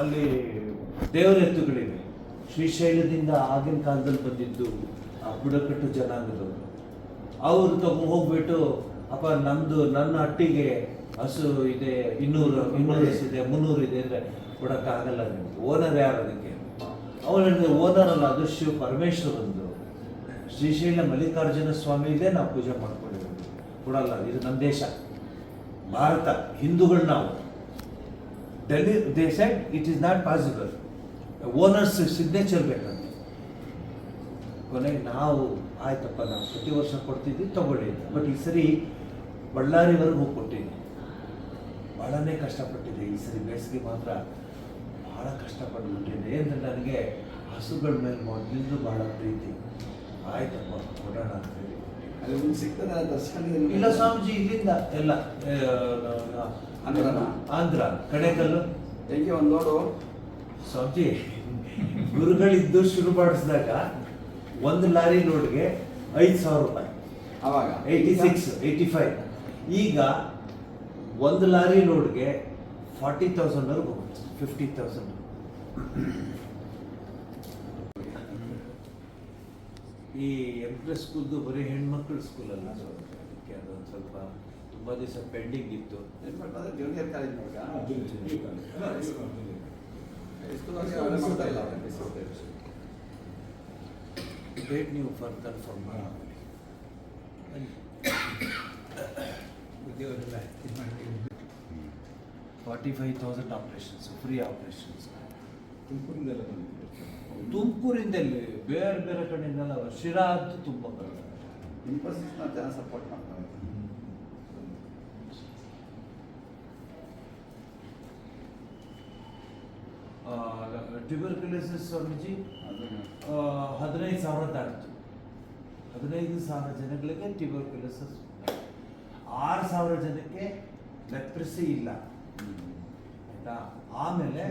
ಅಲ್ಲಿ ದೇವರ ಎತ್ತುಗಳಿವೆ. ಶ್ರೀಶೈಲದಿಂದ ಆಗಿನ ಕಾಲದಲ್ಲಿ ಬಂದಿದ್ದು ಆ ಬುಡಕಟ್ಟು ಜನಾಂಗದವರು. ಅವರು ತಗೊಂಡು ಹೋಗ್ಬಿಟ್ಟು, ಅಪ್ಪ ನಮ್ಮದು ನನ್ನ ಹಟ್ಟಿಗೆ ಹಸು ಇದೆ, ಇನ್ನೂರು ಇನ್ನೂರು ಹಸು ಇದೆ, ಮುನ್ನೂರು ಇದೆ ಅಂದರೆ ಕೊಡೋಕ್ಕಾಗಲ್ಲ ನಿಮ್ಗೆ. ಓನರ್ ಯಾರು ಅದಕ್ಕೆ? ಅವನಿಗೆ ಓನರ್ ಅಲ್ಲ, ಅದು ಶಿವ ಪರಮೇಶ್ವರಂದು ಶ್ರೀಶೈಲ ಮಲ್ಲಿಕಾರ್ಜುನ ಸ್ವಾಮಿ ಇದೆ, ನಾವು ಪೂಜೆ ಮಾಡ್ಕೊಂಡಿದ್ದೀವಿ ಕೊಡಲ್ಲ, ಇದು ನಮ್ಮ ದೇಶ. ಭಾರತ, ಹಿಂದೂಗಳು ನಾವು. Delhi they set it is not possible owners signature ಬೇಕಂತ. ಕೊನೆಗೆ ನಾವು ಆಯ್ತಪ್ಪ, ನಾವು ಪ್ರತಿ ವರ್ಷ ಕೊಡ್ತಿದ್ವಿ, ತಗೊಳ್ಳಿ ಬಟ್ ಈ ಸರಿ ಬಳ್ಳಾರಿವರೆಗೂ ಹೋಗಿ ಕೊಟ್ಟಿದ್ದೆ ಭಾಳನೇ ಕಷ್ಟಪಟ್ಟಿದ್ದೆ. ಈ ಸರಿ ಬೇಸಿಗೆ ಮಾತ್ರ ಭಾಳ ಕಷ್ಟಪಟ್ಬಿಟ್ಟಿದ್ದೆ ಅಂದರೆ ನನಗೆ ಹಸುಗಳ ಮೇಲೆ ಮೊದಲಿಂದ ಭಾಳ ಪ್ರೀತಿ. ಆಯ್ತಪ್ಪ, ಕೊಡೋಣ ಅಂತ ಹೇಳಿ. ಅಲ್ಲಿ ಒಂದು ಸಿಗ್ತದೆ ದರ್ಶನ ಇಲ್ಲ ಸ್ವಾಮೀಜಿ ಇಲ್ಲಿಂದ ಎಲ್ಲ ಆಂಧ್ರನ? ಆಂಧ್ರ ಕಡೆಕಲ್ಲು? ಹೆಂಗೆ ಒಂದು ನೋಡು. ಸ್ವಾಮೀಜಿ ಗುರುಗಳಿದ್ದು ಶುರು ಮಾಡಿಸಿದಾಗ ಒಂದು ಲಾರಿ ಲೋಡ್ಗೆ ಐದು ಸಾವಿರ ರೂಪಾಯಿ. ಅವಾಗ? Eighty six eighty five. ಈಗ ಒಂದು ಲಾರಿ ಲೋಡ್ಗೆ ಫಾರ್ಟಿ ತೌಸಂಡ್ ಹೋಗುತ್ತೆ ಫಿಫ್ಟಿ ತೌಸಂಡ್. ಈ ಎಂಪ್ರೆಸ್ ಸ್ಕೂಲ್ದು ಬರೀ ಹೆಣ್ಮಕ್ಳ ಸ್ಕೂಲ್ ಅಲ್ಲ ಸೊ ಅದಕ್ಕೆ ಅದೊಂದು ಸ್ವಲ್ಪ ತುಂಬ ದಿವಸ ಪೆಂಡಿಂಗ್ ಇತ್ತು. ಏನ್ ಮಾಡ್ತಾರೆ ಜೂನಿಯರ್ ಕಾಲೇಜ್ ನೋಡ್ಕ ಡೇಟ್ ನೀವು for confirm forty five thousand operations free operations ತುಮಕೂರಿಂದಲೇ ಬೇರೆ ಬೇರೆ ಕಡೆಯಿಂದಲ್ಲ ಶಿರಾ ಅಂತೂ ತುಂಬ ನ ಜನ ಸಪೋರ್ಟ್ ಮಾಡ್ತಾರೆ ಟ್ಯೂಬರ್ಕ್ಯುಲೋಸಿಸ್ ಸ್ವಾಮೀಜಿ ಹದಿನೈದು ಸಾವಿರ ದಾಟಿತು. ಹದಿನೈದು ಸಾವಿರ ಜನಗಳಿಗೆ ಟ್ಯೂಬರ್ಕ್ಯುಲೋಸಿಸ್ ಆರು ಸಾವಿರ ಜನಕ್ಕೆ ಲೆಪ್ರಸಿ ಇಲ್ಲ. ಆಯ್ತಾ? ಆಮೇಲೆ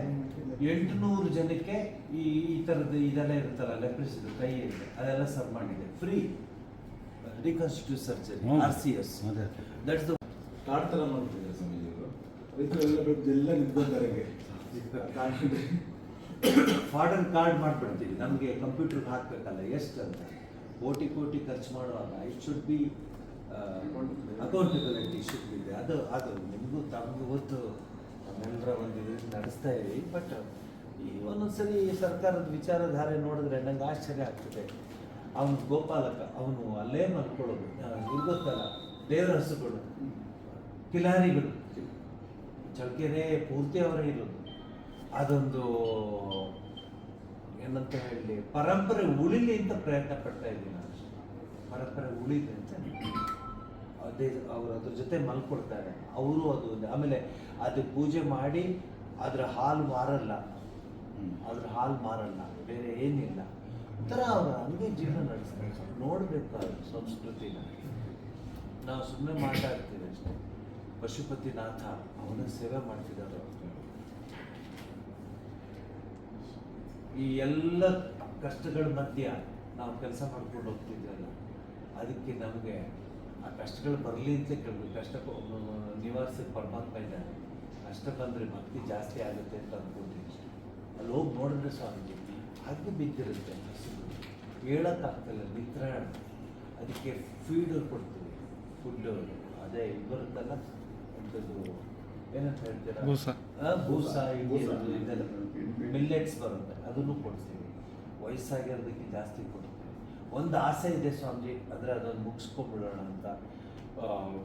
ಎಂಟುನೂರು ಜನಕ್ಕೆ ಈ ಈ ಥರದ್ದು ಇದೆಲ್ಲ ಇರುತ್ತಲ್ಲ ಲೆಪ್ರಸಿದು ಕೈಯಲ್ಲಿ ಇದೆ ಅದೆಲ್ಲ ಸರ್ವ್ ಮಾಡಿದೆ. Free reconstructive surgery R C S. That's the card ಥರ ಮಾಡ್ತಿದ್ದಾರೆ ಸ್ವಾಮೀಜಿಗಳು ಎಲ್ಲ ಬಿಟ್ಟು ಎಲ್ಲ ನಿಂತ್ಕೊಂತಾರೆ ಫಾಡರ್ ಕಾರ್ಡ್ ಮಾಡ್ಬಿಡ್ತೀವಿ. ನಮಗೆ ಕಂಪ್ಯೂಟರ್ಗೆ ಹಾಕಬೇಕಲ್ಲ ಎಷ್ಟು ಅಂತ. ಕೋಟಿ ಕೋಟಿ ಖರ್ಚು ಮಾಡುವಾಗ it should be accountability should be ಅದು ಅದು ನಿಮಗೂ ತಮಗೂ ಗೊತ್ತು. ನಮ್ಮೆಲ್ಲರ ಒಂದು ನಡೆಸ್ತಾ ಇದ್ದೀವಿ ಬಟ್ ಈ ಒಂದೊಂದ್ಸರಿ ಸರ್ಕಾರದ ವಿಚಾರಧಾರೆ ನೋಡಿದ್ರೆ ನಂಗೆ ಆಶ್ಚರ್ಯ ಆಗ್ತದೆ. ಅವನು ಗೋಪಾಲಕ, ಅವನು ಅಲ್ಲೇ ಮಲ್ಕೊಳ್ಳೋದು ಇದು ಗೊತ್ತಲ್ಲ, ದೇವರ ಹಸುಗಳು, ಕಿಲಾರಿಗಳು. ಚಳಕೆರೆ ಪೂರ್ತಿ ಅವರೇ ಇರೋದು. ಅದೊಂದು ಏನಂತ ಹೇಳಿ, ಪರಂಪರೆ ಉಳಿಲಿ ಅಂತ ಪ್ರಯತ್ನ ಪಡ್ತಾ ಇದ್ದೀನಿ ನಾನು. ಪರಂಪರೆ ಉಳಿಲಿ ಅಂತ. ಅದೇ ಅವರು ಅದ್ರ ಜೊತೆ ಮಲ್ಕೊಡ್ತಾರೆ. ಅವರು ಅದು ಆಮೇಲೆ ಅದು ಪೂಜೆ ಮಾಡಿ ಅದ್ರ ಹಾಲು ಮಾರಲ್ಲ. ಅದ್ರ ಹಾಲು ಮಾರಲ್ಲ. ಬೇರೆ ಏನಿಲ್ಲ. ಒಂಥರ ಅವರು ಹಂಗೆ ಜೀವನ ನಡೆಸ್ತಾರೆ. ನೋಡಬೇಕು ಅದು ಸಂಸ್ಕೃತಿನ. ನಾವು ಸುಮ್ಮನೆ ಮಾತಾಡ್ತೀವಿ ಅಷ್ಟೇ. ಪಶುಪತಿನಾಥ ಅವನ ಸೇವೆ ಮಾಡ್ತಿದ್ದಾರೆ ಅವ್ರು. ಈ ಎಲ್ಲ ಕಷ್ಟಗಳ ಮಧ್ಯ ನಾವು ಕೆಲಸ ಮಾಡ್ಕೊಂಡು ಹೋಗ್ತಿದ್ವಲ್ಲ ಅದಕ್ಕೆ ನಮಗೆ ಆ ಕಷ್ಟಗಳು ಬರಲಿ ಅಂತ ಕೇಳ್ಬೇಕು ಕಷ್ಟ ನಿವಾರಿಸಕ್ಕೆ ಪರಮಾತ್ಮ ಇದ್ದಾನೆ. ಕಷ್ಟ ಬಂದರೆ ಭಕ್ತಿ ಜಾಸ್ತಿ ಆಗುತ್ತೆ ಅಂತ ಅನ್ಕೊಂತೀನಿ. ಅಲ್ಲಿ ಹೋಗಿ ನೋಡಿದ್ರೆ ಸ್ವಾಮೀಜಿ ಹಾಗೆ ಬಿದ್ದಿರುತ್ತೆ ಹಸಿರು ಹೇಳೋಕ್ಕಾಗ್ತಿಲ್ಲ ನಿತ್ರಾಣ ಅದಕ್ಕೆ ಫೀಡರ್ ಕೊಡ್ತೀವಿ ಫುಡ್ ಅದೇ ಇದು ಬರುತ್ತಲ್ಲ ಎಂಥದ್ದು ಏನಂತ ಹೇಳ್ತೀರಾ? ಭೂಸ. ಆ, ಬೂಸ ಇಂಡಿಯನ್ ಇದೆಲ್ಲ. ಮಿಲ್ಲೆಟ್ಸ್ ಬರುತ್ತೆ ಅದನ್ನು ಕೊಡ್ತೀವಿ. ವಯಸ್ಸಾಗಿರೋದಕ್ಕೆ ಜಾಸ್ತಿ ಕೊಡ್ತೀವಿ. ಒಂದು ಆಸೆ ಇದೆ ಸ್ವಾಮಿ ಅಂದರೆ ಅದೊಂದು ಮುಗಿಸ್ಕೊಂಡ್ಬಿಡೋಣ ಅಂತ.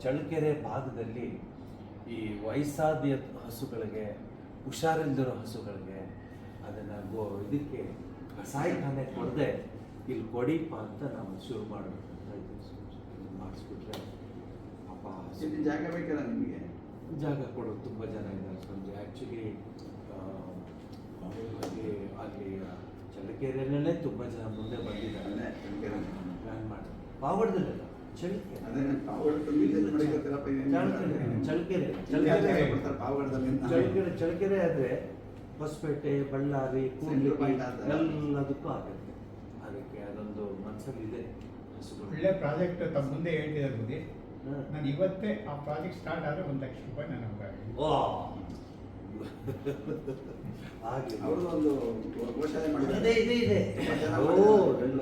ಚಳ್ಳಕೆರೆ ಭಾಗದಲ್ಲಿ ಈ ವಯಸ್ಸಾದ ಹಸುಗಳಿಗೆ ಹುಷಾರಿಲ್ದಿರೋ ಹಸುಗಳಿಗೆ ಅದನ್ನು ಗೋ ಇದಕ್ಕೆ ಕಸಾಯಿಖಾನೆ ಕೊಡದೆ ಇಲ್ಲಿ ಕೊಡಿಪ್ಪ ಅಂತ ನಾವು ಶುರು ಮಾಡಬೇಕು ಅಂತ ಇದ್ದೀವಿ ಮಾಡಿಸ್ಬಿಟ್ರೆ ಅಪ್ಪ ಜಾಗ ಬೇಕಲ್ಲ ನಿಮಗೆ? ಜಾಗ ಕೊಡೋದು ತುಂಬ ಜನ ಇದ್ದಾರೆ ಸ್ವಾಮಿ ಆ್ಯಕ್ಚುಲಿ ಅಲ್ಲಿ ಅಲ್ಲಿ ಚಳ್ಳಕೆರೆಯಲ್ಲೇ ತುಂಬ ಜನ ಮುಂದೆ ಬಂದಿದ್ದಾರೆ. ಪ್ಲ್ಯಾನ್ ಮಾಡಿ. ಪಾವಗಡದಲ್ಲ ಚಳ್ಳಕೆರೆ. ಚಳ್ಳಕೆರೆ. ಚಳ್ಳಕೆರೆ. ಆದರೆ ಹೊಸಪೇಟೆ ಬಳ್ಳಾರಿ ಕೂಡ್ಲಿ point ಆದ್ರೆ. ಎಲ್ಲದಕ್ಕೂ ಆಗುತ್ತೆ. ಅದಕ್ಕೆ ಅದೊಂದು ಮನಸ್ಸಲ್ಲಿ ಇದೆ ಒಳ್ಳೆ ಪ್ರಾಜೆಕ್ಟ್ ತಮ್ಮ ಮುಂದೆ ಹೇಳ್ತಿದ್ದಾರೆ ಬುದ್ಧಿ ನಾನು ಇವತ್ತೇ ಆ ಪ್ರಾಜೆಕ್ಟ್ ಸ್ಟಾರ್ಟ್ ಆದರೆ ಒಂದು ಲಕ್ಷ ರೂಪಾಯಿ ನಾನು ಓ ಹಾಗೆ ಅವ್ರದ್ದು ಒಂದು ಗೋಶಾಲೆ ಮಾಡಿದ್ದಾರೆ ಇದೆ. ಇದೆ ಇದೆ. ಓ. ಎಲ್ಲ